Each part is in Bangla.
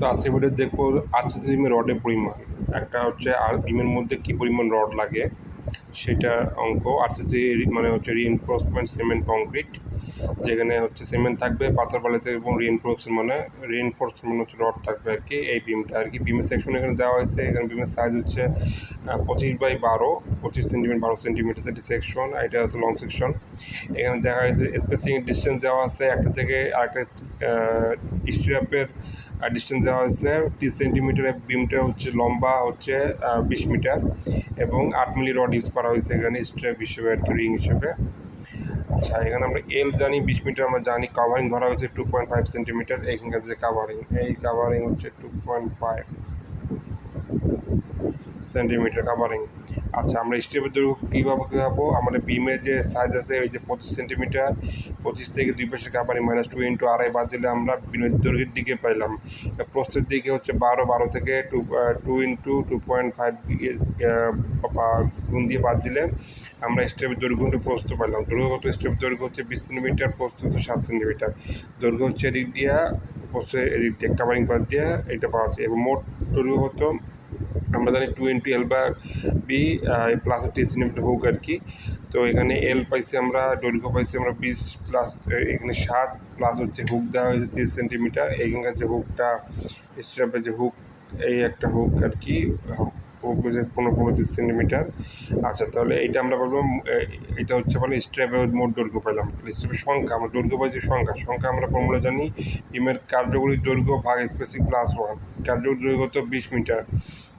তো আজকে ভিডিও দেখব আরসিসি বিমের রডের পরিমাণ। একটা হচ্ছে আর বিমের মধ্যে কী পরিমাণ রড লাগে, সেটার অঙ্ক। আরসিসি মানে হচ্ছে রিএনফোর্সমেন্ট সিমেন্ট কংক্রিট যেখানে হচ্ছে সিমেন্ট থাকবে পাথর বালিতে এবং রিএনফোর্স মানে রিএনফোর্সমেন্ট হচ্ছে রড থাকবে আর কি এই বিমটা আর কি বিমের সেকশন এখানে দেওয়া হয়েছে, এখানে বিমের সাইজ হচ্ছে পঁচিশ বাই বারো, পঁচিশ সেন্টিমিটার বারো সেন্টিমিটার সেটি সেকশন এটা হচ্ছে লং সেকশন এখানে দেখা হয়েছে স্পেসিং ডিস্টেন্স দেওয়া আছে, একটা থেকে আরেকটা স্ট্র্যাপের ডিস্টেন্স দেওয়া হয়েছে তিরিশ সেন্টিমিটারের বিমটা হচ্ছে লম্বা, হচ্ছে বিশ মিটার এবং আট মিলি রড ইউজ করা হয়েছে এখানে স্ট্রেপ হিসেবে আর কি রিং হিসেবে। আচ্ছা এখানে আমরা এল জানি, বিশ মিটার আমরা জানি কাভারিং ধরা হয়েছে টু পয়েন্ট ফাইভ সেন্টিমিটার এখানকার যে কাভারিং এই কাভারিং হচ্ছে two point five centimetre covering আচ্ছা আমরা স্টেপের দৈর্ঘ্য কীভাবে কীভাবে আমাদের বিমের যে সাইজ আছে ওই যে পঁচিশ সেন্টিমিটার, পঁচিশ থেকে দুই পাশে কাভারিং মাইনাস টু ইন্টু আড়াই বাদ দিলে আমরা বিমের দৈর্ঘ্যের দিকে পাইলাম। প্রস্তের দিকে হচ্ছে বারো বারো থেকে two two into two point five গুণ দিয়ে বাদ দিলে আমরা স্টেপের দৈর্ঘ্য ইন্টু প্রস্থ পাইলাম। দৈর্ঘ্যগত স্টেপ দৈর্ঘ্য হচ্ছে বিশ সেন্টিমিটার, প্রস্থ হচ্ছে সাত সেন্টিমিটার। দৈর্ঘ্য হচ্ছে এদিক দিয়া, প্রস্থের এদিক দিয়ে কাভারিং বাদ দিয়ে, এটা পাওয়া যাচ্ছে। এবং মোট দৈর্ঘ্যগত আমরা জানি টু ইন্টু এল বা বি প্লাস টি সেন্টিমিটার হোক আর কি। তো এখানে এল পাইছি আমরা, দৈর্ঘ্য পাইছি আমরা বিশ প্লাস এখানে ষাট প্লাস হচ্ছে হুক দেওয়া হয়েছে তিরিশ সেন্টিমিটার এখানকার যে হুকটা স্ট্রাপের যে হুক এই একটা হুক আর কি হুক পনেরো পনেরো তিরিশ সেন্টিমিটার। আচ্ছা তাহলে এটা আমরা বলব এটা হচ্ছে মানে স্ট্রেপের মোট দৈর্ঘ্য পাইলাম। স্ট্রেপের সংখ্যা, আমরা দৈর্ঘ্য যে সংখ্যা সংখ্যা আমরা ফর্মুলা জানি বিমের কার্যকরী দৈর্ঘ্য ভাগ স্পেসিক প্লাস ওয়ান কার্যকরী দৈর্ঘ্য তো বিশ মিটার।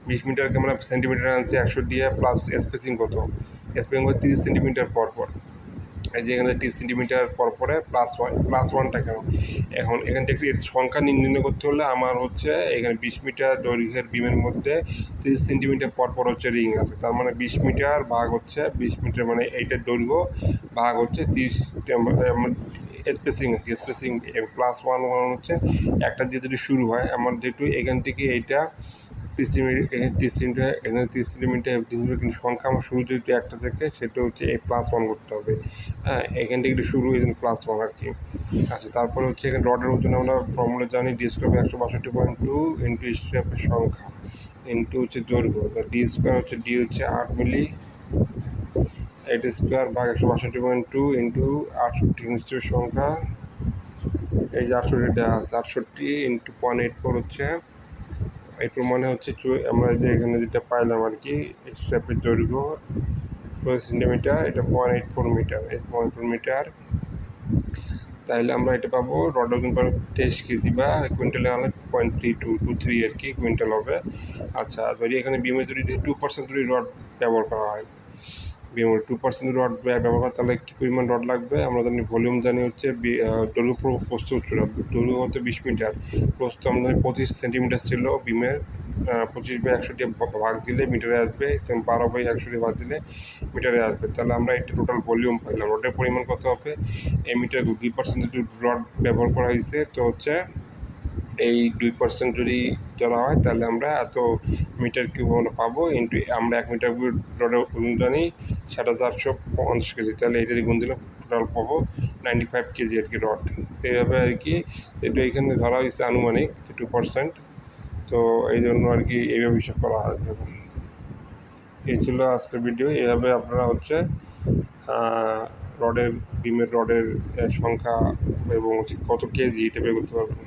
বিশ মিটারকে আমরা সেন্টিমিটার আনছি একশো দিয়ে প্লাস স্পেসিং কত? স্পেসিং কত তিরিশ সেন্টিমিটার পর পর এই যে এখানে তিরিশ সেন্টিমিটার পর পরে প্লাস ওয়ান প্লাস ওয়ানটা কেন? এখন এখান থেকে সংখ্যা নির্ণয় করতে হলে আমার হচ্ছে এখানে বিশ মিটার দৈর্ঘ্যের বিমের মধ্যে তিরিশ সেন্টিমিটার পর পর হচ্ছে রিং আছে। তার মানে বিশ মিটার ভাগ হচ্ছে, বিশ মিটার মানে এইটার দৈর্ঘ্য ভাগ হচ্ছে তিরিশ স্পেসিং আর কি স্পেসিং প্লাস ওয়ান ওয়ান হচ্ছে। একটা দিয়ে যদি শুরু হয়, আমার যেহেতু এখান থেকে এইটা সেন্টিমিটার এখানে সেন্টিমিটার তিরিশ সেন্টিমিটার কিন্তু সংখ্যা আমার শুরু যদি একটা থেকে সেটা হচ্ছে এই প্লাস ওয়ান করতে হবে। হ্যাঁ এখান থেকে একটু শুরু হয়ে প্লাস ওয়ান আর কি। আচ্ছা তারপরে হচ্ছে এখানে রডের ওজন আমরা ফর্মুলা জানি ডি স্কোয়ার একশো বাষট্টি পয়েন্ট টু ইন্টু স্ট্রেপের সংখ্যা ইন্টু হচ্ছে দৈর্ঘ্য। ডি স্কোয়ার হচ্ছে ডি হচ্ছে আট মিলি এইট স্কোয়ার ভাগ একশো বাষট্টি পয়েন্ট টু ইন্টু আটষট্টি স্ট্রেপের সংখ্যা, এই যে আটষট্টিটা আছে, আটষট্টি ইন্টু পয়েন্ট এইট ফোর হচ্ছে এই প্রমাণে হচ্ছে আমরা যে এখানে যেটা পাইলাম আর কি স্ট্র্যাপের দৈর্ঘ্য সেন্টিমিটার এটা point eight four metre eight point four metre তাহলে আমরা এটা পাবো রড ওজন পাবো তেইশ কেজি বা কুইন্টালে আনলে point three two two three আর কি কুইন্টাল হবে। আচ্ছা যদি এখানে বিমে যদি টু পার্সেন্ট যদি রড ব্যবহার করা হয়। টু পার্সেন্ট রড ব্যবহার তাহলে কী পরিমাণ রড লাগবে? আমরা জানি ভলিউম জানি হচ্ছে দৈর্ঘ্য প্রস্থ উচ্চতা। দৈর্ঘ্য হচ্ছে বিশ মিটার। প্রস্থ আমাদের পঁচিশ সেন্টিমিটার ছিল বিমের পঁচিশ বাই একশো দিয়ে ভাগ দিলে মিটারে আসবে বারো বাই একশো দিয়ে ভাগ দিলে মিটারে আসবে। তাহলে আমরা এটা টোটাল ভলিউম পাইলাম। রডের পরিমাণ কত হবে? এই মিটার দুই পার্সেন্ট রড ব্যবহার করা হয়েছে। তো হচ্ছে এই দুই পার্সেন্ট যদি ধরা হয়, তাহলে আমরা এত মিটার কিউব আমরা পাবো ইন্টু আমরা এক মিটার কিউব ওজন জানি ষাট হাজার আটশো পঞ্চাশ কেজি। তাহলে এটা গুণ দিলে টোটাল পাবো নাইনটি ফাইভ কেজি আর কি রড এইভাবে আর কি, এটা এখানে ধরা হয়েছে আনুমানিক টু পার্সেন্ট তো এই জন্য আর কি এইভাবে হিসাব করা হয়। এই ছিল আজকের ভিডিও এভাবে আপনারা হচ্ছে রডের বিমের রডের সংখ্যা এবং কত কেজি এটা বের করতে পারবেন।